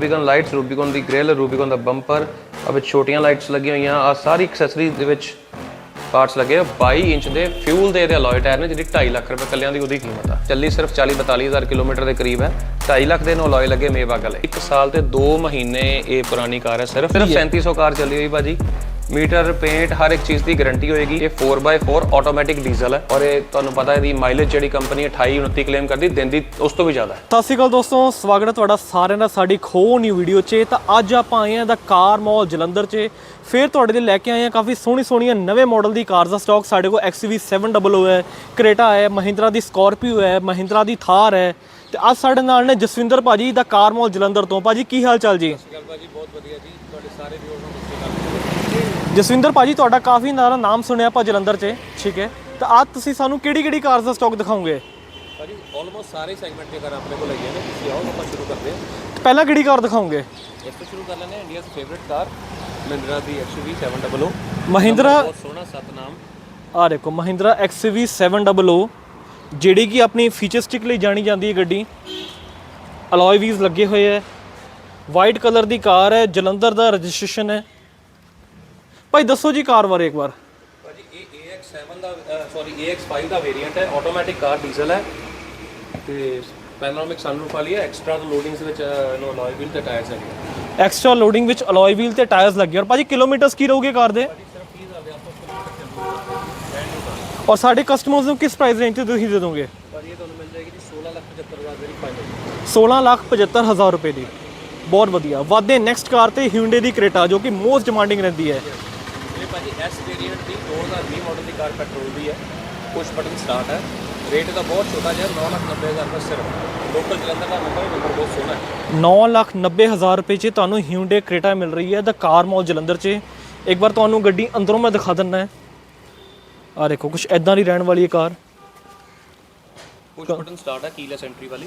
ਰੂਬੀਕਨ lights Rubicon ਦੀ grill Rubicon ਦਾ bumper ਆ ਵਿੱਚ ਛੋਟੀਆਂ ਲਾਈਟਸ ਲੱਗੀਆਂ ਹੋਈਆਂ ਆ ਸਾਰੀ ਐਕਸੈਸਰੀ ਦੇ ਵਿੱਚ ਪਾਰਟਸ ਲੱਗੇ ਆ। 22 ਇੰਚ ਦੇ ਫਿਊਲ ਦੇ ਇਹਦੇ ਅਲੋਏ ਟਾਇਰ ਨੇ ਜਿਹੜੀ 2.5 ਲੱਖ ਰੁਪਏ ਕੱਲਿਆਂ ਦੀ ਉਹਦੀ ਕੀਮਤ ਆ। ਚੱਲੀ ਸਿਰਫ 40 42 ਹਜ਼ਾਰ ਕਿਲੋਮੀਟਰ ਦੇ ਕਰੀਬ ਹੈ। 2.5 ਲੱਖ ਦੇ ਨੂੰ ਅਲੋਏ ਲੱਗੇ ਮੇਵਾ ਗਲੇ ਇੱਕ ਸਾਲ ਤੇ 2 ਮਹੀਨੇ ਇਹ ਪੁਰਾਣੀ ਕਾਰ ਹੈ ਸਿਰਫ ਸਿਰਫ 3700 ਕਾਰ ਚੱਲੀ ਹੋਈ ਭਾਜੀ। ਮੀਟਰ ਪੇਂਟ ਹਰ ਇੱਕ ਚੀਜ਼ ਦੀ ਗਾਰੰਟੀ ਹੋਏਗੀ। ਇਹ 4x4 ਆਟੋਮੈਟਿਕ ਡੀਜ਼ਲ ਹੈ ਔਰ ਇਹ ਤੁਹਾਨੂੰ ਪਤਾ ਹੈ ਇਹਦੀ ਮਾਈਲੇਜ ਜਿਹੜੀ ਕੰਪਨੀ 28 29 ਕਲੇਮ ਕਰਦੀ ਦਿੰਦੀ ਉਸ ਤੋਂ ਵੀ ਜ਼ਿਆਦਾ ਹੈ। ਸਤਿ ਸ਼੍ਰੀ ਅਕਾਲ ਦੋਸਤੋ ਸਵਾਗਤ ਹੈ ਤੁਹਾਡਾ ਸਾਰਿਆਂ ਦਾ ਸਾਡੀ ਖੋ ਨਿਊ ਵੀਡੀਓ 'ਚ। ਤਾਂ ਅੱਜ ਆਪਾਂ ਆਏ ਹਾਂ ਦਾ ਕਾਰ ਮਾਲ ਜਲੰਧਰ 'ਚ। ਫਿਰ ਤੁਹਾਡੇ ਲਈ ਲੈ ਕੇ ਆਏ ਹਾਂ ਕਾਫੀ ਸੋਹਣੀ ਸੋਹਣੀਆਂ ਨਵੇਂ ਮਾਡਲ ਦੀ ਕਾਰਸ ਦਾ ਸਟਾਕ ਸਾਡੇ ਕੋਲ XUV 700 ਹੈ ਕ੍ਰੇਟਾ ਹੈ ਮਹਿੰਦਰਾ ਦੀ ਸਕਾਰਪੀਓ ਹੈ ਮਹਿੰਦਰਾ ਦੀ ਥਾਰ ਹੈ। ਤੇ ਅੱਜ ਸਾਡੇ ਨਾਲ ਨੇ ਜਸਵਿੰਦਰ ਭਾਜੀ ਦਾ ਕਾਰ ਮਾਲ ਜਲੰਧਰ ਤੋਂ। ਭਾਜੀ ਕੀ ਹਾਲ ਚਾਲ ਜੀ। ਜਸਵਿੰਦਰ ਭਾਜੀ ਤੁਹਾਡਾ ਕਾਫੀ ਨਾਰਾ ਨਾਮ ਸੁਣਿਆ ਆਪਾਂ ਜਲੰਧਰ 'ਚ। ਠੀਕ ਹੈ। ਤਾਂ ਅੱਜ ਤੁਸੀਂ ਸਾਨੂੰ ਕਿਹੜੀ ਕਿਹੜੀ ਕਾਰਸ ਦਾ ਸਟਾਕ ਦਿਖਾਓਗੇ? ਭਾਜੀ ਆਲਮੋਸਟ ਸਾਰੇ ਸੈਗਮੈਂਟ ਦੇ ਕਰ ਆਪਣੇ ਕੋਲ ਹੈਗੇ ਨੇ। ਤੁਸੀਂ ਆਓ ਆਪਾਂ ਸ਼ੁਰੂ ਕਰਦੇ ਹਾਂ। ਪਹਿਲਾਂ ਕਿਹੜੀ ਕਾਰ ਦਿਖਾਓਗੇ? ਇਸ ਤੋਂ ਸ਼ੁਰੂ ਕਰ ਲੈਂਦੇ ਹਾਂ ਇੰਡੀਆਜ਼ ਫੇਵਰਿਟ ਕਾਰ ਮਹਿੰਦਰਾ ਦੀ XUV 700 ਮਹਿੰਦਰਾ ਬਹੁਤ ਸੋਹਣਾ ਸਤਨਾਮ। ਆ ਦੇਖੋ ਮਹਿੰਦਰਾ XUV 700 ਜਿਹੜੀ ਕਿ ਆਪਣੀ ਫੀਚਰਸਟਿਕ ਲਈ ਜਾਣੀ ਜਾਂਦੀ ਹੈ ਗੱਡੀ। ਅਲੋਏ ਵੀਲਸ ਲੱਗੇ ਹੋਏ ਹੈ। ਵਾਈਟ ਕਲਰ ਦੀ ਕਾਰ ਹੈ ਜਲੰਧਰ ਦਾ ਰਜਿਸਟ੍ਰੇਸ਼ਨ ਹੈ। ਭਾਈ ਦੱਸੋ ਜੀ ਕਾਰ ਬਾਰੇ ਇੱਕ ਵਾਰ। ਭਾਜੀ ਇਹ AX7 ਦਾ ਸੌਰੀ AX5 ਦਾ ਵੇਰੀਐਂਟ ਹੈ। ਆਟੋਮੈਟਿਕ ਕਾਰ ਡੀਜ਼ਲ ਹੈ। ਤੇ ਪੈਨੋਰਾਮਿਕ ਸਨਰੂਫ ਵਾਲੀ ਹੈ। ਐਕਸਟਰਾ ਲੋਡਿੰਗਸ ਵਿੱਚ ਇਹਨੂੰ ਅਲੋਏ ਵੀਲ ਤੇ ਟਾਇਰਸ ਹੈਗੇ ਐਕਸਟਰਾ ਲੋਡਿੰਗ ਵਿੱਚ ਅਲੋਏ ਵੀਲ ਤੇ ਟਾਇਰਸ ਲੱਗੇ ਔਰ ਭਾਜੀ ਕਿਲੋਮੀਟਰਸ ਕੀ ਰਹੋਗੇ ਕਾਰ ਦੇ? ਔਰ ਸਾਡੇ ਕਸਟਮਰਸ ਨੂੰ ਕਿਸ ਪ੍ਰਾਈਸ ਰੇਂਜ ਤੇ ਤੁਸੀਂ ਦੇ ਦੋਗੇ? ਭਾਜੀ ਇਹ ਤੁਹਾਨੂੰ ਮਿਲ ਜਾਏਗੀ ਜੀ 16 ਲੱਖ 75 ਹਜ਼ਾਰ ਦੀ ਫਾਈਨਲ 16 ਲੱਖ 75 ਹਜ਼ਾਰ ਰੁਪਏ ਦੀ। ਬਹੁਤ ਵਧੀਆ। ਵਾਦੇ ਨੈਕਸਟ ਕਾਰ ਤੇ ਹਿਊਂਡੇ ਦੀ ਕ੍ਰੇਟਾ ਜੋ ਕਿ ਮੋਸਟ ਡਿਮਾਂਡਿੰਗ ਰਹਿੰਦੀ ਹੈ। ਇਹ ਭਾਜੀ S ਵੇਰੀਐਂਟ ਦੀ 2020 ਮਾਡਲ ਦੀ ਕਾਰ ਪੈਟਰੋਲ ਦੀ ਹੈ। ਪੁਸ਼ ਬਟਨ ਸਟਾਰਟ ਹੈ। ਰੇਟ ਦਾ ਬਹੁਤ ਛੋਟਾ ਜਿਹਾ 9 ਲੱਖ 90 ਹਜ਼ਾਰ ਦਾ ਸਿਰਫ। ਲੋਕਲ ਜਲੰਧਰ ਦਾ ਨੰਬਰ ਨੰਬਰ ਬਹੁਤ ਸੋਹਣਾ ਹੈ। 9 ਲੱਖ 90 ਹਜ਼ਾਰ ਰੁਪਏ 'ਚ ਤੁਹਾਨੂੰ ਹਿਊਂਡੇ ਕ੍ਰੇਟਾ ਮਿਲ ਰਹੀ ਹੈ ਦਾ ਕਾਰ ਮਾਲ ਜਲੰਧਰ 'ਚ। ਇੱਕ ਵਾਰ ਤੁਹਾਨੂੰ ਗੱਡੀ ਅੰਦਰੋਂ ਮੈਂ ਦਿਖਾ ਦਿੰਦਾ ਹੈ। ਆ ਦੇਖੋ ਕੁਝ ਐਦਾਂ ਦੀ ਰਹਿਣ ਵਾਲੀ ਹੈ ਕਾਰ। ਪੁਸ਼ ਬਟਨ ਸਟਾਰਟ ਹੈ ਕੀਲੈਸ ਐਂਟਰੀ ਵਾਲੀ।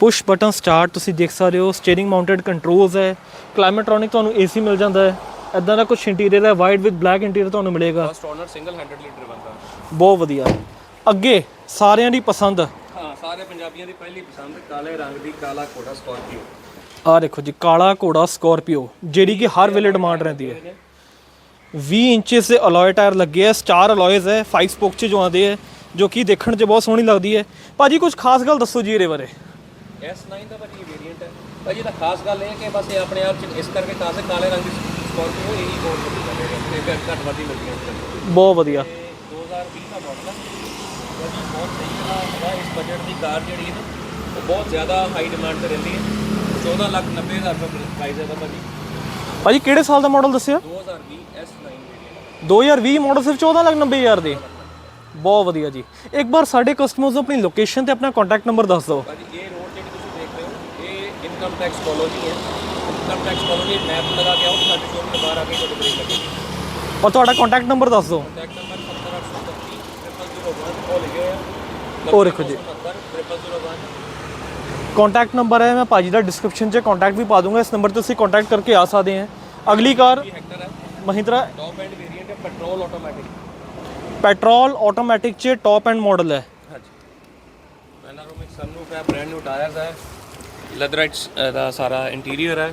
ਪੁਸ਼ ਬਟਨ ਸਟਾਰਟ ਤੁਸੀਂ ਦੇਖ ਸਕਦੇ ਹੋ ਸਟੀਅਰਿੰਗ ਮਾਊਂਟਡ ਕੰਟਰੋਲਸ ਹੈ। ਕਲਾਈਮੇਟ੍ਰੋਨਿਕ ਤੁਹਾਨੂੰ ਏਸੀ ਮਿਲ ਜਾਂਦਾ ਹੈ। ਐਦਾਂ ਦਾ ਕੁਝ ਇੰਟੀਰੀਅਰ ਹੈ ਵਾਈਟ ਵਿਦ ਬਲੈਕ ਇੰਟੀਰੀਅਰ ਤੁਹਾਨੂੰ ਮਿਲੇਗਾ। First owner single handedly driven ਦਾ ਬਹੁਤ ਵਧੀਆ। ਅੱਗੇ ਸਾਰਿਆਂ ਦੀ ਪਸੰਦ। ਹਾਂ ਸਾਰੇ ਪੰਜਾਬੀਆਂ ਦੀ ਪਹਿਲੀ ਪਸੰਦ ਕਾਲੇ ਰੰਗ ਦੀ ਕਾਲਾ ਕੋੜਾ ਸਕਾਰਪੀਓ ਆ ਦੇਖੋ ਜੀ ਕਾਲਾ ਘੋੜਾ ਸਕਾਰਪੀਓ ਜਿਹੜੀ ਕਿ ਹਰ ਵੇਲੇ ਡਿਮਾਂਡ ਰਹਿੰਦੀ ਹੈ। 20 ਇੰਚਸ ਦੇ ਅਲੋਏ ਟਾਇਰ ਲੱਗੇ ਆ ਸਟਾਰ ਅਲੋਇਜ਼ ਹੈ 5 ਸਪੋਕ ਚ ਜੋ ਆਉਂਦੇ ਹੈ ਜੋ ਕਿ ਦੇਖਣ 'ਚ ਬਹੁਤ ਸੋਹਣੀ ਲੱਗਦੀ ਹੈ। ਭਾਜੀ ਕੁਝ ਖਾਸ ਗੱਲ ਦੱਸੋ ਜੀ ਇਹਦੇ ਬਾਰੇ। S9 ਦਾ ਭਾਜੀ ਵੇਰੀਐਂਟ ਹੈ। ਭਾਜੀ ਇਹਦਾ ਖਾਸ ਗੱਲ ਇਹ ਹੈ ਕਿ ਬਸ ਇਹ ਆਪਣੇ ਆਪ ਚ ਇਸ ਕਰਕੇ ਖਾਸ ਹੈ ਕਾਲੇ ਰੰਗ ਦੀ ਸਕਾਰਪੀਓ ਇਹੀ ਬਹੁਤ ਵਧੀਆ ਹੈ ਤੇ ਘੱਟ ਘੱਟ ਵੱਧੀ ਮਿਲਦੀ ਹੈ ਬਹੁਤ ਵਧੀਆ। ਤੇ 2020 ਦਾ ਮਾਡਲ ਹੈ ਭਾਜੀ ਬਹੁਤ ਸਹੀ ਹੈਗਾ ਇਸ ਬਜਟ ਦੀ ਕਾਰ ਜਿਹੜੀ ਹੈ ਨਾ ਉਹ ਬਹੁਤ ਜ਼ਿਆਦਾ ਹਾਈ ਡਿਮਾਂਡ ਤੇ ਰਹਿੰਦੀ ਹੈ। 14 ਲੱਖ 90 ਹਜ਼ਾਰ ਰੁਪਏ ਪ੍ਰਾਈਸ ਹੈ ਦਾ ਭਾਜੀ। ਭਾਜੀ ਕਿਹੜੇ ਸਾਲ ਦਾ ਮਾਡਲ ਦੱਸਿਆ? 2020 S9 ਵੇਰੀਐਂਟ 2020 ਮਾਡਲ ਸਿਰਫ 14 ਲੱਖ 90 ਹਜ਼ਾਰ ਦੇ। ਬਹੁਤ ਵਧੀਆ ਜੀ। ਇੱਕ ਵਾਰ ਸਾਡੇ ਕਸਟਮਰਸ ਨੂੰ ਆਪਣੀ ਲੋਕੇਸ਼ਨ ਤੇ ਆਪਣਾ ਕੰਟੈਕਟ ਨੰਬਰ ਦੱਸ ਦਿਓ। ਭਾਜੀ ਇਹ ਰੋਡ ਜਿਹੜੀ ਤੁਸੀਂ ਦੇਖ ਰਹੇ ਹੋ ਇਹ ਇਨਕਮ ਟੈਕਸ ਕਾਲੋਨੀ ਹੈ। ਇਨਕਮ ਟੈਕਸ ਕਾਲੋਨੀ ਮੈਪ ਲਗਾ ਕੇ ਆਓ ਸਾਡੇ ਸ਼ੋਰੂਮ ਦੇ ਬਾਹਰ ਆ ਕੇ ਤੁਹਾਡੇ ਬ੍ਰੇਕ ਲੱਗੇਗੀ। ਔਰ ਤੁਹਾਡਾ ਕੰਟੈਕਟ ਨੰਬਰ ਦੱਸ ਦਿਓ। ਕੰਟੈਕਟ ਨੰਬਰ 70833 ਕੋਲ ਲਿਖਿਆ ਹੋਇਆ। ਉਹ ਦੇਖੋ ਜੀ। 0001 ਕੰਟੈਕਟ ਨੰਬਰ ਹੈ ਮੈਂ ਭਾਜੀ ਦਾ ਡਿਸਕ੍ਰਿਪਸ਼ਨ 'ਚ ਕੰਟੈਕਟ ਵੀ ਪਾ ਦੂੰਗਾ। ਇਸ ਨੰਬਰ ਤੇ ਤੁਸੀਂ ਕੰਟੈਕਟ ਕਰਕੇ ਆ ਸਕਦੇ हैं ਅਗਲੀ car Mahindra top end variant ਹੈ ਪੈਟਰੋਲ ਆਟੋਮੈਟਿਕ ਪੈਟਰੋਲ ਆਟੋਮੈਟਿਕ 'ਚ ਟੌਪ ਐਂਡ ਮਾਡਲ ਹੈ। ਹਾਂਜੀ। ਪੈਨਾਰੋਮਿਕ ਸਨਰੂਫ ਹੈ ਬ੍ਰਾਂਡ ਨਿਊ ਟਾਇਰਸ ਹੈ। ਲੈਦਰਾਈਟਸ ਦਾ ਸਾਰਾ ਇੰਟੀਰੀਅਰ ਹੈ।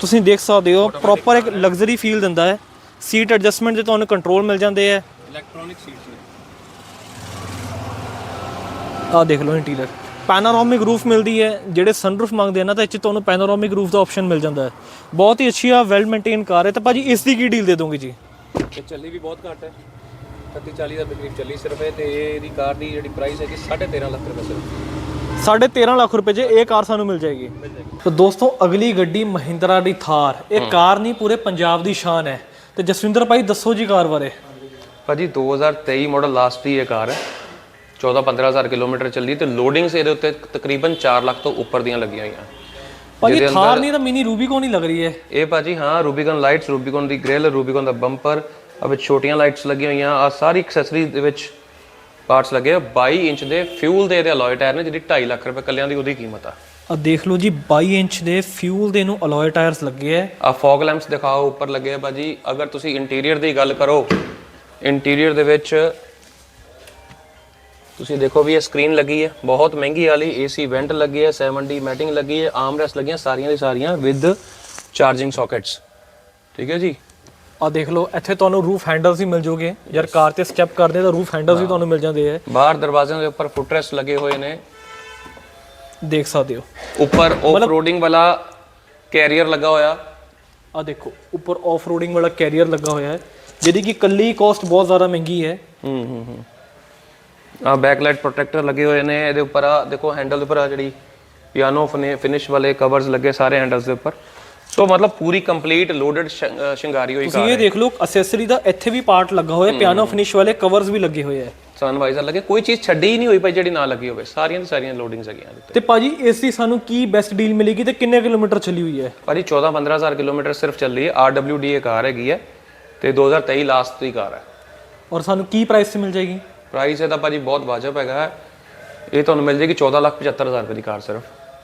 ਤੁਸੀਂ ਦੇਖ ਸਕਦੇ ਹੋ ਪ੍ਰੋਪਰ ਇੱਕ ਲਗਜ਼ਰੀ ਫੀਲ ਦਿੰਦਾ ਹੈ। ਸੀਟ ਐਡਜਸਟਮੈਂਟ ਦੇ ਤੁਹਾਨੂੰ ਕੰਟਰੋਲ ਮਿਲ ਜਾਂਦੇ ਹੈ। ਇਲੈਕਟ੍ਰੋਨਿਕ ਸੀਟਸ ਨੇ। ਆਹ ਦੇਖ ਲਓ ਇੰਟੀਰੀਅਰ। ਪੈਨੋਰਾਮਿਕ ਰੂਫ ਮਿਲਦੀ ਹੈ। ਜਿਹੜੇ ਸਨਰੂਫ ਮੰਗਦੇ ਆ ਨਾ ਤਾਂ 'ਚ ਤੁਹਾਨੂੰ ਪੈਨੋਰਾਮਿਕ ਰੂਫ ਦਾ ਆਪਸ਼ਨ ਮਿਲ ਜਾਂਦਾ ਹੈ। ਬਹੁਤ ਹੀ ਅੱਛੀ ਆ ਵੈਲ ਮੇਨਟੇਨ ਕਾਰ ਹੈ। ਤਾਂ ਭਾਜੀ ਇਸ ਦੀ ਕੀ ਡੀਲ ਦੇ ਦੋਗੇ ਜੀ? ਇਹ ਚੱਲੀ ਵੀ ਬਹੁਤ ਘੱਟ ਹੈ। 30 40 ਦਾ ਤਕਰੀਬ ਚੱਲੀ ਸਿਰਫ ਇਹ ਤੇ ਇਹਦੀ ਕਾਰ ਦੀ ਜਿਹੜੀ ਪ੍ਰਾਈਸ ਹੈਗੀ 13.5 ਲੱਖ ਰੁਪਏ ਸਿਰਫ ਸਾਢੇ 13 ਲੱਖ ਰੁਪਏ 'ਚ ਇਹ ਕਾਰ ਸਾਨੂੰ ਮਿਲ ਜਾਏਗੀ। ਤਾਂ ਦੋਸਤੋ ਅਗਲੀ ਗੱਡੀ ਮਹਿੰਦਰਾ ਦੀ ਥਾਰ। ਇਹ ਕਾਰ ਨਹੀਂ ਪੂਰੇ ਪੰਜਾਬ ਦੀ ਸ਼ਾਨ ਹੈ। ਤੇ ਜਸਵਿੰਦਰ ਭਾਈ ਦੱਸੋ ਜੀ ਕਾਰ ਬਾਰੇ। ਭਾਜੀ 2023 ਮਾਡਲ ਲਾਸਟ ਦੀ ਇਹ ਕਾਰ ਹੈ। 14-15000 ਕਿਲੋਮੀਟਰ ਚੱਲੀ ਤੇ ਲੋਡਿੰਗਸ ਇਹਦੇ ਉੱਤੇ ਤਕਰੀਬਨ 4 ਲੱਖ ਤੋਂ ਉੱਪਰ ਦੀਆਂ ਲੱਗੀਆਂ ਹੋਈਆਂ। ਭਾਜੀ ਥਾਰ ਨਹੀਂ ਤਾਂ ਮਿਨੀ ਰੂਬੀਕੌਨ ਹੀ ਲੱਗ ਰਹੀ ਹੈ। ਇਹ ਭਾਜੀ ਹਾਂ ਰੂਬੀਕਨ ਲਾਈਟਸ ਰੂਬੀਕਨ ਦੀ ਗ੍ਰਿਲ ਰੂਬੀਕਨ ਦਾ ਬੰਪਰ ਆ ਵਿੱਚ ਛੋਟੀਆਂ ਲਾਈਟਸ ਲੱਗੀਆਂ ਹੋਈਆਂ ਆ ਸਾਰੀ ਐਕਸੈਸਰੀ ਦੇ ਵਿੱਚ ਪਾਰਟਸ ਲੱਗੇ ਆ। 22 ਇੰਚ ਦੇ ਫਿਊਲ ਦੇ ਇਹਦੇ ਅਲੋਏ ਟਾਇਰ ਨੇ ਜਿਹੜੀ 2.5 ਲੱਖ ਰੁਪਏ ਕੱਲਿਆਂ ਦੀ ਉਹਦੀ ਕੀਮਤ ਆ। ਆ ਦੇਖ ਲਓ ਜੀ 22 ਇੰਚ ਦੇ ਫਿਊਲ ਦੇ ਨੂੰ ਅਲੋਏ ਟਾਇਰਸ ਲੱਗੇ ਹੈ ਆ ਫੌਗ ਲੈਂਪਸ ਦਿਖਾਓ ਉੱਪਰ ਲੱਗੇ ਆ ਭਾਜੀ। ਅਗਰ ਤੁਸੀਂ ਇੰਟੀਰੀਅਰ ਦੀ ਗੱਲ ਕਰੋ ਇੰਟੀਰੀਅਰ ਦੇ ਵਿੱਚ ਤੁਸੀਂ ਦੇਖੋ ਵੀ ਇਹ ਸਕਰੀਨ ਲੱਗੀ ਹੈ ਬਹੁਤ ਮਹਿੰਗੀ ਵਾਲੀ ਏਸੀ ਵੈਂਟ ਲੱਗੀ ਹੈ 7D ਮੈਟਿੰਗ ਲੱਗੀ ਹੈ ਆਰਮਰੈਸਟ ਲੱਗੀਆਂ ਸਾਰੀਆਂ ਦੀ ਸਾਰੀਆਂ ਵਿਦ ਚਾਰਜਿੰਗ ਸੌਕਟਸ ਠੀਕ ਹੈ ਜੀ? ਆ ਦੇਖ ਲਓ ਇੱਥੇ ਤੁਹਾਨੂੰ ਰੂਫ ਹੈਂਡਲਸ ਵੀ ਮਿਲ ਜੂਗੇ। ਯਾਰ ਕਾਰ ਤੇ ਸਟੈਪ ਕਰਦੇ ਤਾਂ ਰੂਫ ਹੈਂਡਲਸ ਵੀ ਤੁਹਾਨੂੰ ਮਿਲ ਜਾਂਦੇ ਆ। ਬਾਹਰ ਦਰਵਾਜ਼ਿਆਂ ਦੇ ਉੱਪਰ ਫੁੱਟਰੈਸਟ ਲੱਗੇ ਹੋਏ ਨੇ। ਦੇਖ ਸਕਦੇ ਹੋ। ਉੱਪਰ ਆਫ ਰੋਡਿੰਗ ਵਾਲਾ ਕੈਰੀਅਰ ਲੱਗਾ ਹੋਇਆ। ਆ ਦੇਖੋ ਉੱਪਰ ਆਫ ਰੋਡਿੰਗ ਵਾਲਾ ਕੈਰੀਅਰ ਲੱਗਾ ਹੋਇਆ ਹੈ ਜਿਹਦੀ ਕਿ ਕੱਲੀ ਕਾਸਟ ਬਹੁਤ ਜ਼ਿਆਦਾ ਮਹਿੰਗੀ ਹੈ। ਹੂੰ ਹੂੰ ਹੂੰ। ਆ ਬੈਕਲਾਈਟ ਪ੍ਰੋਟੈਕਟਰ ਲੱਗੇ ਹੋਏ ਨੇ ਇਹਦੇ ਉੱਪਰ ਆ ਦੇਖੋ ਹੈਂਡਲ ਦੇ ਉੱਪਰ ਆ ਜਿਹੜੀ ਪਿਆਨੋ ਫਿਨਿਸ਼ ਵਾਲੇ ਕਵਰਸ ਲੱਗੇ ਸਾਰੇ ਹੈਂਡਲਸ ਦੇ ਉੱਪਰ। ਸੋ ਮਤਲਬ ਪੂਰੀ ਕੰਪਲੀਟ ਲੋਡਡ ਸ਼ਿੰਗਾਰੀ ਹੋਈ ਤੁਸੀਂ ਇਹ ਦੇਖ ਲਓ ਅਸੈਸਰੀ ਦਾ ਇੱਥੇ ਵੀ ਪਾਰਟ ਲੱਗਾ ਹੋਇਆ ਪਿਆਨੋ ਫਿਨਿਸ਼ ਵਾਲੇ ਕਵਰਸ ਵੀ ਲੱਗੇ ਹੋਏ ਆ। ਸਨਵਾਈਜ਼ਰ ਲੱਗੇ। ਕੋਈ ਚੀਜ਼ ਛੱਡੀ ਹੀ ਨਹੀਂ ਹੋਈ ਭਾਈ ਜਿਹੜੀ ਨਾ ਲੱਗੀ ਹੋਵੇ। ਸਾਰੀਆਂ ਦੀ ਸਾਰੀਆਂ ਲੋਡਿੰਗਸ ਹੈਗੀਆਂ ਇਹਦੇ ਤੇ ਭਾਜੀ ਇਸ ਦੀ ਸਾਨੂੰ ਕੀ ਬੈਸਟ ਡੀਲ ਮਿਲੇਗੀ ਤੇ ਕਿੰਨੇ ਕਿਲੋਮੀਟਰ ਚੱਲੀ ਹੋਈ ਹੈ? ਭਾਜੀ 14 15000 ਕਿਲੋਮੀਟਰ ਸਿਰਫ ਚੱਲੀ ਹੈ। RWD ਇਹ ਕਾਰ ਹੈਗੀ ਹੈ ਤੇ 2023 ਲਾਸਟ ਦੀ ਕਾਰ ਹੈ। ਔਰ ਸਾਨੂੰ ਕੀ ਪ੍ਰਾਈਸ ਤੇ ਮਿਲ ਜਾਏਗੀ? ਪ੍ਰਾਈਸ ਇਹਦਾ ਭਾਜੀ ਬਹੁਤ ਵਾਜਬ ਹੈਗਾ। ਹੈ। ਇਹ ਤੁਹਾਨੂੰ ਮਿਲ ਜੇਗੀ 1475000 ਰੁਪਏ ਦੀ ਕਾਰ ਸਿਰਫ।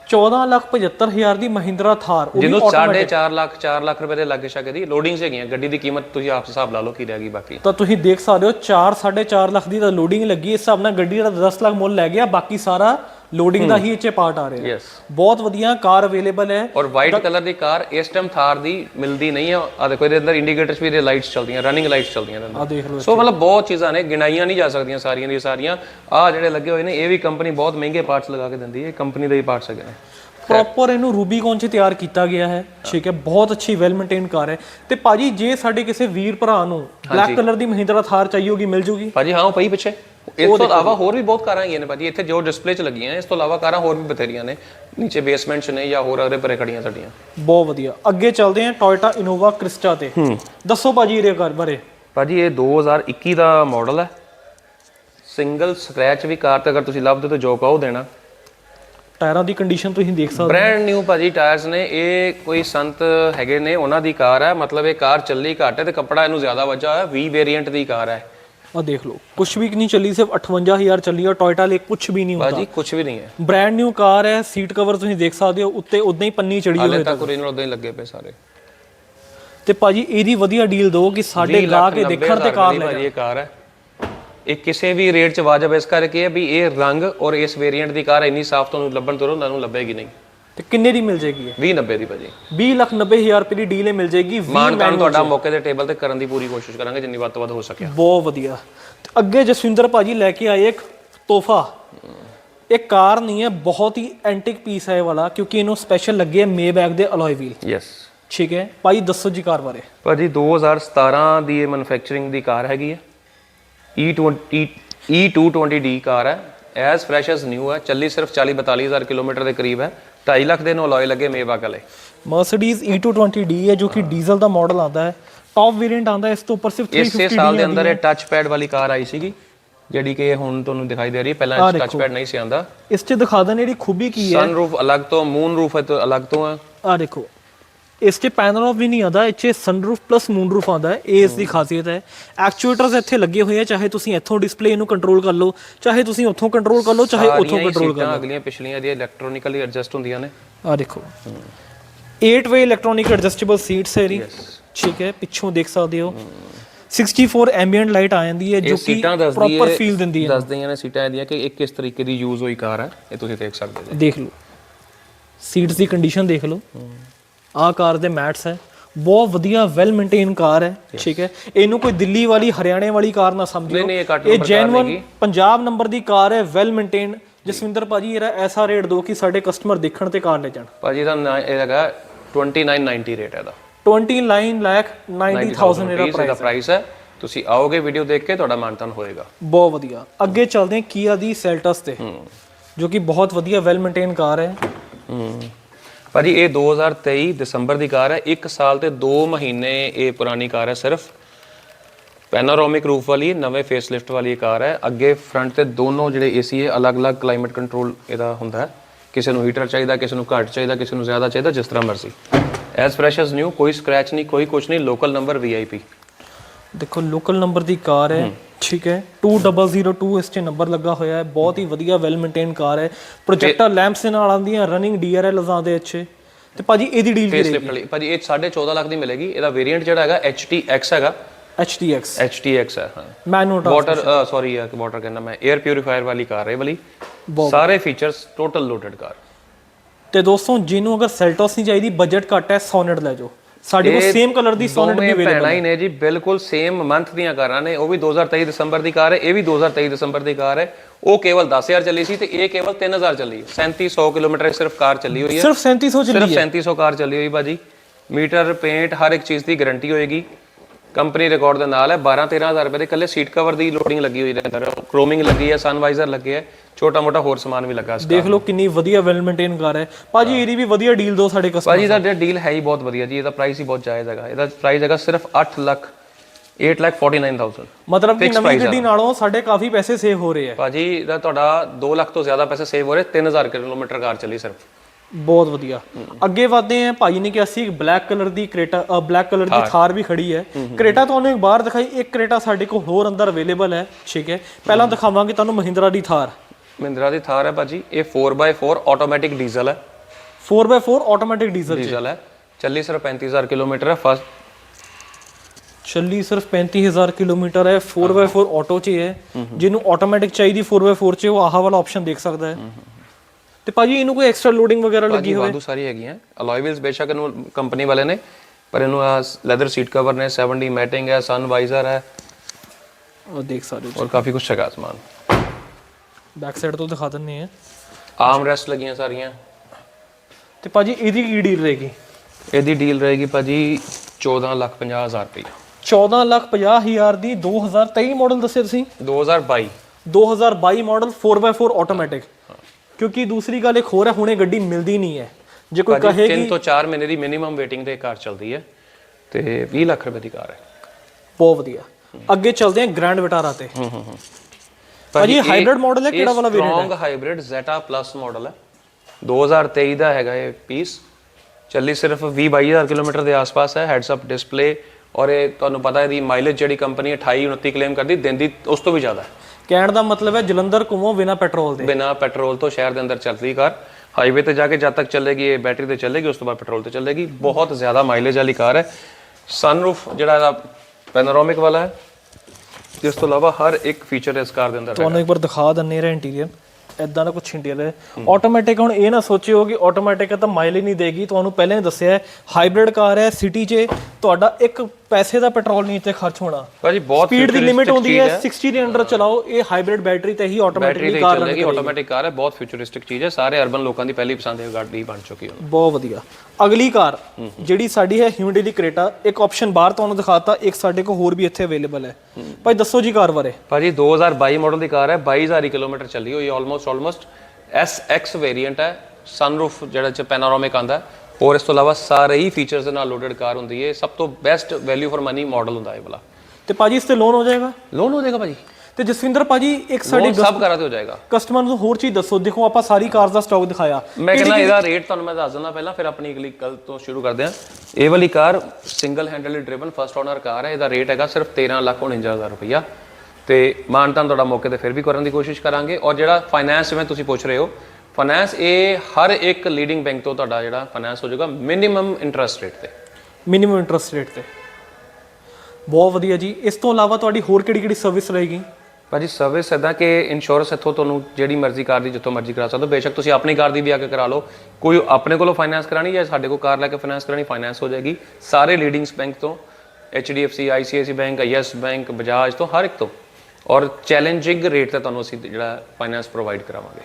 14 ਲੱਖ 75 ਹਜ਼ਾਰ ਦੀ ਮਹਿੰਦਰਾ ਥਾਰ ਉਹ ਵੀ ਜਿਹਨੂੰ 4.5 ਲੱਖ 4 ਲੱਖ ਰੁਪਏ ਦੇ ਲੱਗੇ ਸ਼ਕੇ ਦੀ ਲੋਡਿੰਗਸ ਹੈਗੀਆਂ ਗੱਡੀ ਦੀ ਕੀਮਤ ਤੁਸੀਂ ਆਪ ਹਿਸਾਬ ਲਾ ਲਓ ਕੀ ਰਹੇਗੀ ਬਾਕੀ। ਤਾਂ ਤੁਸੀਂ ਦੇਖ ਸਕਦੇ ਹੋ 4 4.5 ਲੱਖ ਦੀ ਤਾਂ ਲੋਡਿੰਗ ਲੱਗੀ। ਇਸ ਹਿਸਾਬ ਨਾਲ ਗੱਡੀ ਦਾ 10 ਲੱਖ ਮੁੱਲ ਲੈ ਗਿਆ ਬਾਕੀ ਸਾਰਾ ਲੋਡਿੰਗ ਦਾ ਹੀ। ਇੱਥੇ ਪਾਰਟ ਆ ਰਿਹਾ। ਯੈਸ ਬਹੁਤ ਵਧੀਆ ਕਾਰ ਅਵੇਲੇਬਲ ਹੈ। ਔਰ ਵਾਈਟ ਕਲਰ ਦੀ ਕਾਰ ਇਸ ਟਾਈਮ ਥਾਰ ਦੀ ਮਿਲਦੀ ਨਹੀਂ ਹੈ ਆ ਦੇਖੋ ਇਹਦੇ ਅੰਦਰ ਇੰਡੀਕੇਟਰਸ ਵੀ ਇਹਦੇ ਲਾਈਟਸ ਚੱਲਦੀਆਂ ਰਨਿੰਗ ਲਾਈਟਸ ਚੱਲਦੀਆਂ ਇਹਦੇ ਆ ਅੰਦਰ ਦੇਖ ਲਓ ਸੋ ਮਤਲਬ ਬਹੁਤ ਚੀਜ਼ਾਂ ਨੇ ਗਿਣਾਈਆਂ ਨਹੀਂ ਜਾ ਸਕਦੀਆਂ ਸਾਰੀਆਂ ਦੀਆਂ ਸਾਰੀਆਂ। ਆ ਜਿਹੜੇ ਲੱਗੇ ਹੋਏ ਨੇ ਇਹ ਵੀ ਕੰਪਨੀ ਬਹੁਤ ਮਹਿੰਗੇ ਪਾਰਟਸ ਲਗਾ ਕੇ ਦਿੰਦੀ ਹੈ। ਇਹ ਕੰਪਨੀ ਦੇ ਹੀ ਪਾਰਟਸ ਹੈਗੇ ਨੇ। ਪ੍ਰੋਪਰ ਇਹਨੂੰ ਰੂਬੀਕੌਨ 'ਚ ਤਿਆਰ ਕੀਤਾ ਗਿਆ ਹੈ। ਠੀਕ ਹੈ ਬਹੁਤ ਅੱਛੀ ਵੈਲ ਮੇਨਟੇਨ ਕਾਰ ਹੈ। ਤੇ ਭਾਜੀ ਜੇ ਸਾਡੇ ਕਿਸੇ ਵੀਰ ਭਰਾ ਨੂੰ ਬਲੈਕ ਕਲਰ ਦੀ ਮਹਿੰਦਰਾ ਥਾਰ ਚਾਹੀਏ ਹੋਗੀ ਮਿਲ ਜੂਗੀ? ਭਾਜੀ ਹਾਂ ਉਹ ਪਈ ਪਿੱਛੇ। ਇਸ ਤੋਂ ਇਲਾਵਾ ਹੋਰ ਵੀ ਬਹੁਤ ਕਾਰਾਂ ਹੈਗੀਆਂ ਨੇ ਭਾਜੀ ਇੱਥੇ ਜੋ ਡਿਸਪਲੇ 'ਚ ਲੱਗੀਆਂ ਇਸ ਤੋਂ ਇਲਾਵਾ ਕਾਰਾਂ ਹੋਰ ਵੀ ਬਥੇਰੀਆਂ ਨੇ ਨੀਚੇ ਬੇਸਮੈਂਟ 'ਚ ਨੇ ਜਾਂ ਹੋਰ ਅਰੇ ਪਰੇ ਖੜੀਆਂ ਸਾਡੀਆਂ। ਬਹੁਤ ਵਧੀਆ। ਅੱਗੇ ਚੱਲਦੇ ਹਾਂ ਟੋਇਟਾ ਇਨੋਵਾ ਕ੍ਰਿਸਟਾ ਤੇ। ਦੱਸੋ ਭਾਜੀ ਇਹਦੇ ਕਾਰ ਬਾਰੇ। ਭਾਜੀ ਇਹ 2021 ਦਾ ਮਾਡਲ ਹੈ। ਸਿੰਗਲ ਸਕ੍ਰੈਚ ਵੀ ਕਾਰ ਤੇ ਅਗਰ ਤੁਸੀਂ ਲੱਭਦੇ ਤਾਂ ਜੋ ਕਹੋ ਦੇਣਾ। ਟਾਇਰਾਂ ਦੀ ਕੰਡੀਸ਼ਨ ਤੁਸੀਂ ਦੇਖ ਸਕਦੇ ਬ੍ਰਾਂਡ ਨਿਊ ਭਾਜੀ ਟਾਇਰਸ ਨੇ ਇਹ ਕੋਈ ਸੰਤ ਹੈਗੇ ਨੇ ਉਹਨਾਂ ਦੀ ਕਾਰ ਹੈ। ਮਤਲਬ ਇਹ ਕਾਰ ਚੱਲੀ ਘੱਟ ਹੈ ਤੇ ਕੱਪੜਾ ਇਹਨੂੰ ਜ਼ਿਆਦਾ ਵੱਜਾ ਹੋਇਆ 20 ਵੇਰੀਐਂਟ ਦੀ ਕਾਰ ਹੈ। ਆ ਦੇਖ ਲਓ ਕੁਝ ਵੀ ਨਹੀਂ ਚੱਲੀ ਸਿਰਫ 58000 ਚੱਲੀ ਆ ਟੋਇਟਾ ਲਈ ਕੁਝ ਵੀ ਨਹੀਂ ਹੁੰਦਾ। ਭਾਜੀ ਕੁਝ ਵੀ ਨਹੀਂ ਹੈ। ਬ੍ਰਾਂਡ ਨਿਊ ਕਾਰ ਹੈ ਸੀਟ ਕਵਰ ਤੁਸੀਂ ਦੇਖ ਸਕਦੇ ਹੋ ਉੱਤੇ ਉਦਾਂ ਹੀ ਪੰਨੀ ਚੜੀ ਹੋਈ ਹਾਲੇ ਤੱਕ ਓਰੀਜਨਲ ਉਦਾਂ ਹੀ ਲੱਗੇ ਪਏ ਸਾਰੇ। ਤੇ ਭਾਜੀ ਇਹਦੀ ਵਧੀਆ ਡੀਲ ਦਿਓ ਕਿ ਸਾਡੇ ਲਾ ਕੇ ਦੇਖਣ ਤੇ ਕਾਰ ਲੈ ਇਹ ਕਾਰ ਹੈ। ਇਹ ਕਿਸੇ ਵੀ ਰੇਟ 'ਚ ਵਾਜਬ ਇਸ ਕਰਕੇ ਹੈ ਵੀ ਇਹ ਰੰਗ ਔਰ ਇਸ ਵੇਰੀਐਂਟ ਦੀ ਕਾਰ ਇੰਨੀ ਸਾਫ਼ ਤੁਹਾਨੂੰ ਲੱਭਣ ਤੋਂ ਤੁਹਾਨੂੰ ਲੱਭੇਗੀ ਨਹੀਂ। ਤੇ ਕਿੰਨੇ ਦੀ ਮਿਲ ਜਾਏਗੀ 20 90 ਦੀ ਭਾਜੀ। 20 ਲੱਖ 90 ਹਜ਼ਾਰ ਰੁਪਏ ਦੀ ਡੀਲ ਇਹ ਮਿਲ ਜਾਏਗੀ 20 ਮਾਨ ਤਾਨ ਤੁਹਾਡਾ ਮੌਕੇ ਦੇ ਟੇਬਲ ਤੇ ਕਰਨ ਦੀ ਪੂਰੀ ਕੋਸ਼ਿਸ਼ ਕਰਾਂਗੇ ਜਿੰਨੀ ਵੱਧ ਤੋਂ ਵੱਧ ਹੋ ਸਕਿਆ। ਬਹੁਤ ਵਧੀਆ। ਤੇ ਅੱਗੇ ਜਸਵਿੰਦਰ ਭਾਜੀ ਲੈ ਕੇ ਆਏ ਇੱਕ ਤੋਹਫਾ। ਇਹ ਕਾਰ ਨਹੀਂ ਹੈ ਬਹੁਤ ਹੀ ਐਂਟਿਕ ਪੀਸ ਹੈ ਇਹ ਵਾਲਾ ਕਿਉਂਕਿ ਇਹਨੂੰ ਸਪੈਸ਼ਲ ਲੱਗੇ ਹੈ ਮੇਬੈਕ ਦੇ ਅਲੋਏ ਵੀਲ ਯੈਸ ਠੀਕ ਹੈ। ਭਾਜੀ ਦੱਸੋ ਜੀ ਕਾਰ ਬਾਰੇ। ਭਾਜੀ 2017 ਦੀ ਇਹ ਮੈਨੂਫੈਕਚਰਿੰਗ ਦੀ ਕਾਰ ਹੈਗੀ ਹੈ। E E20 E220D ਕਾਰ ਹੈ। ਐਸ ਫਰੈਸ਼ ਐਸ ਨਿਊ ਹੈ। ਚੱਲੀ ਸਿਰਫ 40 42000 ਕਿਲੋਮੀਟਰ ਦੇ ਕਰੀਬ ਹੈ। 2.5 ਲੱਖ ਦੇ ਨੂੰ ਅਲੋਏ ਲੱਗੇ ਮੇਵਾ ਵਾਲੇ ਮਰਸੀਡੀਜ਼ E220D ਹੈ ਜੋ ਕਿ ਡੀਜ਼ਲ ਦਾ ਮਾਡਲ ਆਉਂਦਾ ਹੈ। ਟੌਪ ਵੇਰੀਐਂਟ ਆਉਂਦਾ ਹੈ ਇਸ ਤੋਂ ਉੱਪਰ ਸਿਰਫ ਇਸੇ ਸਾਲ ਦੇ ਅੰਦਰ ਇਹ ਟੱਚ ਪੈਡ ਵਾਲੀ ਕਾਰ ਆਈ ਸੀਗੀ ਜਿਹੜੀ ਕਿ ਹੁਣ ਤੁਹਾਨੂੰ ਦਿਖਾਈ ਦੇ ਰਹੀ ਹੈ। ਪਹਿਲਾਂ ਟੱਚ ਪੈਡ ਨਹੀਂ ਸੀ ਆਂਦਾ ਇਸ 'ਚ ਦਿਖਾ ਦੇਣ ਇਹਦੀ ਖੂਬੀ ਕੀ ਹੈ। ਸਨ ਰੂਫ ਅਲੱਗ ਤੋਂ ਮੂਨ ਰੂਫ ਹੈ ਤੋਂ ਅਲੱਗ ਤੋਂ ਹੈ। ਆ ਦੇਖੋ। ਪੈਨਲ ਆਫ ਵੀ ਨਹੀਂ ਆਉਂਦਾ ਇਹ 'ਚ ਸਨਰੂਫ ਪਲੱਸ ਮੂਨ ਰੂਫ ਆਉਂਦਾ ਹੈ ਇਹ ਇਸ ਦੀ ਖਾਸੀਅਤ ਹੈ। ਐਕਚੁਏਟਰਸ ਇੱਥੇ ਲੱਗੇ ਹੋਏ ਆ ਚਾਹੇ ਤੁਸੀਂ ਇੱਥੋਂ ਡਿਸਪਲੇ ਇਹਨੂੰ ਕੰਟਰੋਲ ਕਰ ਲਓ ਚਾਹੇ ਤੁਸੀਂ ਉੱਥੋਂ ਕੰਟਰੋਲ ਕਰ ਲਓ ਚਾਹੇ ਉੱਥੋਂ ਕੰਟਰੋਲ ਕਰ ਸੀਟਾਂ ਅਗਲੀਆਂ ਪਿਛਲੀਆਂ ਦੀ ਇਲੈਕਟ੍ਰੋਨਿਕਲੀ ਐਡਜਸਟ ਹੁੰਦੀਆਂ ਨੇ। ਆ ਦੇਖੋ। 8 ਵੇ ਇਲੈਕਟ੍ਰੋਨਿਕ ਐਡਜਸਟੇਬਲ ਸੀਟਸ ਹੈ ਇਹਦੀ। ਠੀਕ ਹੈ ਪਿੱਛੋਂ ਦੇਖ ਸਕਦੇ ਹੋ। 64 ਐਂਬੀਐਂਟ ਲਾਈਟ ਆ ਜਾਂਦੀ ਹੈ ਜੋ ਕਿ ਪ੍ਰੋਪਰ ਫੀਲ ਦਿੰਦੀ ਹੈ। ਦੱਸਦੀਆਂ ਨੇ ਸੀਟਾਂ ਇਹਦੀਆਂ ਕਿ ਇਹ ਕਿਸ ਤਰੀਕੇ ਦੀ ਯੂਜ਼ ਹੋਈ ਕਾਰ ਹੈ ਇਹ ਤੁਸੀਂ ਦੇਖ ਸਕਦੇ ਹੋ ਦੇਖ ਲਓ। ਸੀਟਸ ਦੀ ਕੰਡੀਸ਼ਨ ਦੇਖ ਲਓ। ਆਹ ਕਾਰ ਦੇ ਮੈਟਸ ਹੈ। ਬਹੁਤ ਵਧੀਆ ਵੈਲ ਮੇਨਟੇਨ ਕਾਰ ਹੈ। ਠੀਕ ਹੈ। ਇਹਨੂੰ ਕੋਈ ਦਿੱਲੀ ਵਾਲੀ ਹਰਿਆਣੇ ਵਾਲੀ ਕਾਰ ਨਾ ਸਮਝਿਓ। ਇਹ ਹੈਗੀ। ਪੰਜਾਬ ਨੰਬਰ ਦੀ ਕਾਰ ਹੈ ਵੈਲ ਮੇਨਟੇਨ ਜਸਵਿੰਦਰ ਭਾਜੀ ਇਹਦਾ ਐਸਾ ਰੇਟ ਦਿਓ ਕਿ ਸਾਡੇ ਕਸਟਮਰ ਦੇਖਣ ਤੇ ਕਾਰ ਲੈ ਜਾਣ। ਭਾਜੀ ਦਾ ਇਹ ਹੈਗਾ 2990 ਰੇਟ ਹੈ ਦਾ 29 ਲੱਖ 90000 ਇਹਦਾ ਇਹਦਾ ਪ੍ਰਾਈਸ ਹੈ। ਤੁਸੀਂ ਆਓਗੇ ਵੀਡੀਓ ਦੇਖ ਕੇ ਤੁਹਾਡਾ ਮਾਨਤਾਨ ਹੋਏਗਾ। ਬਹੁਤ ਵਧੀਆ। ਅੱਗੇ ਚੱਲਦੇ ਹਾਂ ਕੀਆ ਦੀ ਸੈਲਟਸ ਤੇ ਜੋ ਕਿ ਬਹੁਤ ਵਧੀਆ ਵੈਲ ਮੇਨਟੇਨ ਕਾਰ ਹੈ। ਹੂੰ। ਭਾਜੀ ਇਹ 2023 ਦਸੰਬਰ ਦੀ ਕਾਰ ਹੈ। 1 ਸਾਲ ਤੇ 2 ਮਹੀਨੇ ਇਹ ਪੁਰਾਣੀ ਕਾਰ ਹੈ ਸਿਰਫ। ਪੈਨੋਰਾਮਿਕ ਰੂਫ ਵਾਲੀ ਨਵੇਂ ਫੇਸ ਲਿਫਟ ਵਾਲੀ ਕਾਰ ਹੈ। ਅੱਗੇ ਫਰੰਟ ਤੇ ਦੋਨੋਂ ਜਿਹੜੇ ਏਸੀ ਹੈ ਅਲੱਗ-ਅਲੱਗ ਕਲਾਈਮੇਟ ਕੰਟਰੋਲ ਇਹਦਾ ਹੁੰਦਾ ਹੈ। ਕਿਸੇ ਨੂੰ ਹੀਟਰ ਚਾਹੀਦਾ ਕਿਸੇ ਨੂੰ ਘੱਟ ਚਾਹੀਦਾ ਕਿਸੇ ਨੂੰ ਜ਼ਿਆਦਾ ਚਾਹੀਦਾ ਜਿਸ ਤਰ੍ਹਾਂ ਮਰਜ਼ੀ। ਐਸ ਫਰੈਸ਼ ਐਸ ਨਿਊ ਕੋਈ ਸਕ੍ਰੈਚ ਨਹੀਂ ਕੋਈ ਕੁਝ ਨਹੀਂ ਲੋਕਲ ਨੰਬਰ ਵੀਆਈਪੀ ਦੇਖੋ ਲੋਕਲ ਨੰਬਰ ਦੀ ਕਾਰ ਹੈ। ਠੀਕ ਹੈ। 2002 ਇਸ 'ਚ ਨੰਬਰ ਲੱਗਾ ਹੋਇਆ ਹੈ। ਬਹੁਤ ਹੀ ਵਧੀਆ ਵੈਲ ਮੇਨਟੇਨ ਕਾਰ ਹੈ। ਪ੍ਰੋਜੈਕਟਰ ਲੈਂਪਸ ਦੇ ਨਾਲ ਆਉਂਦੀਆਂ ਰਨਿੰਗ ਡੀਆਰਐਲ ਆਉਂਦੇ ਅੱਛੇ ਤੇ ਭਾਜੀ ਇਹਦੀ ਡੀਲ ਕੀ ਰਹੇਗੀ? ਵਾਲੀ। ਭਾਜੀ ਇਹ 14.5 ਲੱਖ ਦੀ ਮਿਲੇਗੀ। ਇਹਦਾ ਵੇਰੀਐਂਟ ਜਿਹੜਾ ਹੈਗਾ HTX ਹੈਗਾ। HTX HTX ਹੈ ਹਾਂ। ਮੈਨੂਅਲ ਵਾਟਰ ਸੌਰੀ ਵਾਟਰ ਕਹਿੰਦਾ ਮੈਂ। 에ਅਰ ਪਿਊਰੀਫਾਇਰ ਵਾਲੀ ਕਾਰ ਹੈ ਵਾਲੀ। ਸਾਰੇ ਫੀਚਰਸ ਟੋਟਲ ਲੋਡਡ ਕਾਰ। ਤੇ ਦੋਸਤੋ ਜਿਹਨੂੰ ਅਗਰ ਸੈਲਟੋਸ ਨਹੀਂ ਚਾਹੀਦੀ ਬਜਟ ਘੱਟ ਹੈ ਸੋਨਿਟ ਲੈ ਜਾਓ। ਸਾਡੇ ਕੋਲ ਸੇਮ ਕਲਰ ਦੀ ਸੋਨਿਟ ਵੀ ਅਵੇਲੇਬਲ ਭੈਣਾਂ ਹੀ। ਨੇ ਜੀ ਬਿਲਕੁਲ ਸੇਮ ਮੰਥ ਦੀਆਂ ਕਾਰਾਂ ਨੇ। ਉਹ ਵੀ 2023 ਦਸੰਬਰ ਦੀ ਕਾਰ ਹੈ ਇਹ ਵੀ 2023 ਦਸੰਬਰ ਦੀ ਕਾਰ ਹੈ। ਉਹ ਕੇਵਲ 10000 ਚੱਲੀ ਸੀ ਤੇ ਇਹ ਕੇਵਲ 3000 ਚੱਲੀ 3700 ਕਿਲੋਮੀਟਰ ਸਿਰਫ ਕਾਰ ਚੱਲੀ ਹੋਈ ਹੈ। ਸਿਰਫ 3700 ਚੱਲੀ ਸਿਰਫ 3700 ਕਾਰ ਚੱਲੀ ਹੋਈ ਬਾਜੀ ਮੀਟਰ ਪੇਂਟ ਹਰ ਇੱਕ ਚੀਜ਼ ਦੀ ਗਾਰੰਟੀ ਹੋਏਗੀ। ਕੰਪਨੀ ਰਿਕਾਰਡ ਦੇ ਨਾਲ ਹੈ। 12 13000 ਰੁਪਏ ਦੇ ਇਕੱਲੇ ਸੀਟ ਕਵਰ ਦੀ ਲੋਡਿੰਗ ਲੱਗੀ ਹੋਈ ਹੈ। ਅੰਦਰ ਕ੍ਰੋਮਿੰਗ ਲੱਗੀ ਹੈ ਸਨਵਾਈਜ਼ਰ ਲੱਗੇ ਹੈ। ਛੋਟਾ ਮੋਟਾ ਹੋਰ ਸਮਾਨ ਵੀ ਲੱਗਾ ਦੇਖ ਲਓ ਕਿੰਨੀ ਵਧੀਆ ਵੈਲ ਮੇਨਟੇਨ ਕਾਰ ਹੈ। ਭਾਜੀ ਇਹਦੀ ਵੀ ਵਧੀਆ ਡੀਲ ਦਿਓ ਸਾਡੇ ਕਸਟਮਰ ਭਾਜੀ ਦਾ। ਡੀਲ ਹੈ ਹੀ ਬਹੁਤ ਵਧੀਆ ਜੀ। ਇਹਦਾ ਪ੍ਰਾਈਸ ਹੀ ਬਹੁਤ ਜਾਇਜ਼ ਹੈਗਾ। ਇਹਦਾ ਪ੍ਰਾਈਸ ਹੈਗਾ ਸਿਰਫ 8 ਲੱਖ 8 ਲੱਖ 49000 ਮਤਲਬ ਕਿ ਨਵੀਂ ਗੱਡੀ ਨਾਲੋਂ ਸਾਡੇ ਕਾਫੀ ਪੈਸੇ ਸੇਵ ਹੋ ਰਹੇ ਆ ਭਾਜੀ ਇਹਦਾ ਤੁਹਾਡਾ 2 ਲੱਖ ਤੋਂ ਜ਼ਿਆਦਾ ਪੈਸੇ ਸੇਵ ਹੋ ਰਹੇ। 3000 ਕਿਲੋਮੀਟਰ ਕਾਰ ਚੱਲੀ ਸਿਰਫ। ਬਹੁਤ ਵਧੀਆ। ਅੱਗੇ ਵਧਦੇ ਆ ਭਾਜੀ ਨੇ ਕਿਹਾ ਸੀ ਇੱਕ ਬਲੈਕ ਕਲਰ ਦੀ ਕ੍ਰੇਟਾ ਬਲੈਕ ਕਲਰ ਦੀ ਥਾਰ ਵੀ ਖੜੀ ਹੈ। ਕ੍ਰੇਟਾ ਤੁਹਾਨੂੰ ਇੱਕ ਬਾਹਰ ਦਿਖਾਈ ਇੱਕ ਕ੍ਰੇਟਾ ਸਾਡੇ ਕੋਲ ਹੋਰ ਅੰਦਰ ਅਵੇਲੇਬਲ ਹੈ। ਠੀਕ ਹੈ। ਪਹਿਲਾਂ ਦਿਖਾਵਾਂਗੇ ਤੁਹਾਨੂੰ ਮਹਿੰਦਰਾ ਦੀ ਥਾਰ। ਮਹਿੰਦਰਾ ਦੀ ਥਾਰ ਹੈ ਭਾਜੀ। ਇਹ 4x4 ਆਟੋਮੈਟਿਕ ਡੀਜ਼ਲ ਹੈ। 4x4 ਆਟੋਮੈਟਿਕ ਡੀਜ਼ਲ ਡੀਜ਼ਲ ਹੈ। ਚੱਲੀ ਸਿਰਫ 35000 ਕਿਲੋਮੀਟਰ ਹੈ। ਫਸਟ ਚੱਲੀ ਸਿਰਫ 35000 ਕਿਲੋਮੀਟਰ ਹੈ। 4x4 ਆਟੋ 'ਚ ਹੈ ਜਿਹਨੂੰ ਆਟੋਮੈਟਿਕ ਚਾਹੀਦੀ 4x4 'ਚ ਉਹ ਆਹ ਵਾਲਾ ਆਪਸ਼ਨ ਦੇਖ ਸਕਦਾ ਹੈ। ਤੇ ਭਾਜੀ ਇਹਨੂੰ ਕੋਈ ਐਕਸਟਰਾ ਲੋਡਿੰਗ ਵਗੈਰਾ ਲੱਗੀ ਭਾਜੀ ਵਾਧੂ ਸਾਰੀ ਹੈਗੀਆਂ ਅਲੋਏ ਵੀਲਸ ਬੇਸ਼ੱਕ ਇਹਨੂੰ ਕੰਪਨੀ ਵਾਲੇ ਨੇ ਪਰ ਇਹਨੂੰ ਆ ਲੈਦਰ ਸੀਟ ਕਵਰ ਨੇ 7D ਮੈਟਿੰਗ ਹੈ ਸਨ ਵਾਈਜ਼ਰ ਹੈ। ਉਹ ਦੇਖ ਸਕਦੇ ਔਰ ਕਾਫੀ ਕੁਝ ਹੈਗਾ ਸਮਾਨ। ਹੋ ਬੈਕ ਸਾਈਡ ਤੋਂ ਦਿਖਾ ਦਿੰਨੇ ਆ ਆਰਮ ਰੈਸਟ ਲੱਗੀਆਂ ਸਾਰੀਆਂ। ਤੇ ਭਾਜੀ ਇਹਦੀ ਕੀ ਡੀਲ ਰਹੇਗੀ? ਇਹਦੀ ਡੀਲ ਰਹੇਗੀ ਭਾਜੀ 14 ਲੱਖ 50 ਹਜ਼ਾਰ ਰੁਪਏ 14 ਲੱਖ 50 ਹਜ਼ਾਰ ਦੀ 2023 ਮਾਡਲ ਦੱਸਿਆ ਤੁਸੀਂ? 2022 2022 ਮਾਡਲ 4x4 ਆਟੋਮੈਟਿਕ ਕਿਉਂਕਿ ਦੂਸਰੀ ਗੱਲ ਇੱਕ ਹੋਰ ਹੈ ਹੁਣੇ ਗੱਡੀ ਮਿਲਦੀ ਨਹੀਂ ਹੈ। ਜੇ ਕੋਈ ਕਹੇ 3 ਤੋਂ 4 ਮਹੀਨੇ ਦੀ ਮਿਨੀਮਮ ਵੇਟਿੰਗ ਤੇ ਕਾਰ ਚੱਲਦੀ ਹੈ ਤੇ 20 ਲੱਖ ਰੁਪਏ ਦੀ ਕਾਰ ਹੈ। ਬਹੁਤ ਵਧੀਆ। ਅੱਗੇ ਚੱਲਦੇ ਹਾਂ ਗ੍ਰੈਂਡ ਵਿਟਾਰਾ ਤੇ। ਭਾਜੀ ਹਾਈਬ੍ਰਿਡ ਮਾਡਲ ਹੈ ਕਿਹੜਾ ਵਾਲਾ variant strong hybrid Zeta plus model ਹੈ। 2023 ਦਾ ਹੈਗਾ ਇਹ ਪੀਸ ਚੱਲੀ ਸਿਰਫ 20 22000 ਕਿਲੋਮੀਟਰ ਦੇ ਆਸ-ਪਾਸ ਹੈ ਹੈਡਸ ਅਪ ਡਿਸਪਲੇ ਔਰ ਇਹ ਤੁਹਾਨੂੰ ਪਤਾ ਹੈ ਇਹਦੀ ਮਾਈਲੇਜ ਜਿਹੜੀ ਕੰਪਨੀ 28 29 ਕਲੇਮ ਕਰਦੀ ਦਿੰਦੀ ਉਸ ਤੋਂ ਵੀ ਜ਼ਿਆਦਾ ਹੈ। ਕਹਿਣ ਦਾ ਮਤਲਬ ਹੈ ਜਲੰਧਰ ਘੁੰਮੋ ਬਿਨਾ ਪੈਟਰੋਲ ਦੇ। ਬਿਨਾ ਪੈਟਰੋਲ ਤੋਂ ਸ਼ਹਿਰ ਦੇ ਅੰਦਰ ਚੱਲਦੀ ਕਾਰ। ਹਾਈਵੇ ਤੇ ਜਾ ਕੇ ਜਦ ਤੱਕ ਚੱਲੇਗੀ ਇਹ ਬੈਟਰੀ ਤੇ ਚੱਲੇਗੀ ਉਸ ਤੋਂ ਬਾਅਦ ਪੈਟਰੋਲ ਤੇ ਚੱਲੇਗੀ। ਬਹੁਤ ਜ਼ਿਆਦਾ ਮਾਈਲੇਜ ਵਾਲੀ ਕਾਰ ਹੈ। ਸਨਰੂਫ ਜਿਹੜਾ ਇਹਦਾ ਪੈਨੋਰਾਮਿਕ ਵਾਲਾ ਹੈ। ਇਸ ਤੋਂ ਇਲਾਵਾ ਹਰ ਇੱਕ ਫੀਚਰ ਇਸ ਕਾਰ ਦੇ ਅੰਦਰ ਹੈ ਤੁਹਾਨੂੰ ਇੱਕ ਵਾਰ ਦਿਖਾ ਦਿੰਨੇ ਰ ਇੰਟੀਰੀਅਰ ਇਦਾਂ ਦਾ ਕੁਝ ਇੰਟੀਰੀਅਰ ਹੈ। ਆਟੋਮੈਟਿਕ ਹੁਣ ਇਹ ਨਾ ਸੋਚਿਓ ਕਿ ਆਟੋਮੈਟਿਕ ਤਾਂ ਮਾਈਲੇਜ ਨਹੀਂ ਦੇਗੀ। ਤੁਹਾਨੂੰ ਪਹਿਲਾਂ ਹੀ ਦੱਸਿਆ ਹੈ ਹਾਈਬ੍ਰਿਡ ਕਾਰ ਹੈ ਸਿਟੀ 'ਚ। ਤੁਹਾਡਾ ਇੱਕ ਪੈਸੇ ਦਾ ਪੈਟਰੋਲ ਨਹੀਂ ਇੱਥੇ ਖਰਚ ਹੋਣਾ। ਭਾਜੀ ਬਹੁਤ ਸਪੀਡ ਦੀ ਲਿਮਿਟ ਹੁੰਦੀ ਹੈ 60 ਦੇ ਅੰਡਰ ਚਲਾਓ ਇਹ ਹਾਈਬ੍ਰਿਡ ਬੈਟਰੀ ਤੇ ਹੀ ਆਟੋਮੈਟਿਕਲੀ ਕਾਰ ਚੱਲੇਗੀ ਆਟੋਮੈਟਿਕ ਕਾਰ ਹੈ ਬਹੁਤ ਫਿਊਚਰਿਸਟਿਕ ਚੀਜ਼ ਹੈ। ਸਾਰੇ ਅਰਬਨ ਲੋਕਾਂ ਦੀ ਪਹਿਲੀ ਪਸੰਦ ਇਹ ਗਾੜੀ ਬਣ ਚੁੱਕੀ ਹੈ ਬਹੁਤ ਵਧੀਆ। ਅਗਲੀ ਕਾਰ ਜਿਹੜੀ ਸਾਡੀ ਹੈ ਹਿਊਂਡਈ ਦੀ ਕ੍ਰੇਟਾ ਇੱਕ ਆਪਸ਼ਨ ਬਾਹਰ ਤੁਹਾਨੂੰ ਦਿਖਾਤਾ ਇੱਕ ਸਾਡੇ ਕੋਲ ਹੋਰ ਵੀ ਇੱਥੇ ਅਵੇਲੇਬਲ ਹੈ। ਭਾਈ ਦੱਸੋ ਜੀ ਕਾਰ ਬਾਰੇ। ਭਾਜੀ 2022 ਮਾਡਲ ਦੀ ਕਾਰ ਹੈ 22000 ਕਿਲੋਮੀਟਰ ਚੱਲੀ ਹੋਈ ਹੈ ਆਲਮੋਸਟ ਆਲਮੋਸਟ SX ਵੇਰੀਐਂਟ ਹੈ। ਸਨਰੂਫ ਜਿਹੜਾ ਚ ਪੈਨੋਰਾਮਿਕ ਆਂਦਾ ਔਰ ਇਸ ਤੋਂ ਇਲਾਵਾ ਸਾਰੇ ਹੀ ਫੀਚਰਸ ਦੇ ਨਾਲ ਲੋਡਡ ਕਾਰ ਹੁੰਦੀ ਹੈ ਸਭ ਤੋਂ best value for money model ਹੁੰਦਾ ਹੈ ਵਾਲਾ। ਤੇ ਭਾਜੀ ਇਸ ਤੇ ਲੋਨ ਹੋ ਜਾਏਗਾ? ਲੋਨ ਹੋ ਜਾਏਗਾ ਭਾਜੀ। ਤੇ ਜਸਵਿੰਦਰ ਭਾਜੀ ਇੱਕ ਸਾਡੇ ਲੋਨ ਸਭ ਕਰਾ ਤੇ ਹੋ ਜਾਏਗਾ। ਕਸਟਮਰ ਨੂੰ ਹੋਰ ਚੀਜ਼ ਦੱਸੋ। ਦੇਖੋ ਆਪਾਂ ਸਾਰੀ ਕਾਰਸ ਦਾ ਸਟਾਕ ਦਿਖਾਇਆ। ਮੈਂ ਕਹਿੰਦਾ ਇਹਦਾ ਰੇਟ ਤੁਹਾਨੂੰ ਮੈਂ ਦੱਸ ਦਿੰਦਾ ਪਹਿਲਾਂ ਫਿਰ ਆਪਣੀ ਅਗਲੀ ਗੱਲ ਤੋਂ ਸ਼ੁਰੂ ਕਰਦੇ ਹਾਂ। ਇਹ ਵਾਲੀ car single handled driven first owner car ਹੈ। ਇਹਦਾ ਰੇਟ ਹੈਗਾ ਸਿਰਫ 13 ਲੱਖ 49000 ਰੁਪਇਆ ਤੇ ਮਾਨਤਾਨ ਤੁਹਾਡਾ ਮੌਕੇ ਤੇ ਫਿਰ ਵੀ ਕਰਨ ਦੀ ਕੋਸ਼ਿਸ਼ ਕਰਾਂਗੇ। ਔਰ ਜਿਹੜਾ ਫਾਈਨੈਂਸ ਜਿਵੇਂ ਤੁਸੀਂ ਪੁੱਛ ਰਹੇ ਹੋ ਫਾਈਨੈਂਸ ਇਹ ਹਰ ਇੱਕ ਲੀਡਿੰਗ ਬੈਂਕ ਤੋਂ ਤੁਹਾਡਾ ਜਿਹੜਾ ਫਾਈਨੈਂਸ ਹੋ ਜਾਊਗਾ ਮਿਨੀਮਮ ਇੰਟਰਸਟ ਰੇਟ ਤੇ। ਮਿਨੀਮਮ ਇੰਟਰਸਟ ਰੇਟ ਤੇ। ਬਹੁਤ ਵਧੀਆ ਜੀ। ਇਸ ਤੋਂ ਇਲਾਵਾ ਤੁਹਾਡੀ ਹੋਰ ਕਿਹੜੀ ਕਿਹੜੀ ਸਰਵਿਸ ਰਹੇਗੀ? ਭਾਜੀ ਸਰਵਿਸ ਇਦਾਂ ਕਿ ਇੰਸ਼ੋਰੈਂਸ ਇੱਥੋਂ ਤੁਹਾਨੂੰ ਜਿਹੜੀ ਮਰਜ਼ੀ ਕਾਰ ਦੀ ਜਿੱਥੋਂ ਮਰਜ਼ੀ ਕਰਾ ਸਕਦੇ ਹੋ। ਬੇਸ਼ੱਕ ਤੁਸੀਂ ਆਪਣੀ ਕਾਰ ਦੀ ਵੀ ਆ ਕੇ ਕਰਾ ਲਓ। ਕੋਈ ਆਪਣੇ ਕੋਲੋਂ ਫਾਈਨੈਂਸ ਕਰਾਣੀ ਜਾਂ ਸਾਡੇ ਕੋਲ ਕਾਰ ਲੈ ਕੇ ਫਾਈਨੈਂਸ ਕਰਾਣੀ ਫਾਈਨੈਂਸ ਹੋ ਜਾਏਗੀ। ਸਾਰੇ ਲੀਡਿੰਗਸ ਬੈਂਕ ਤੋਂ HDFC ICICI bank yes bank Bajaj ਤੋਂ ਹਰ ਇੱਕ ਤੋਂ। ਔਰ ਚੈਲੰਜਿੰਗ ਰੇਟ ਤੇ ਤੁਹਾਨੂੰ ਅਸੀਂ ਜਿਹੜਾ ਫਾਈਨੈਂਸ ਪ੍ਰੋਵਾਈਡ ਕਰਾਵਾਂਗੇ।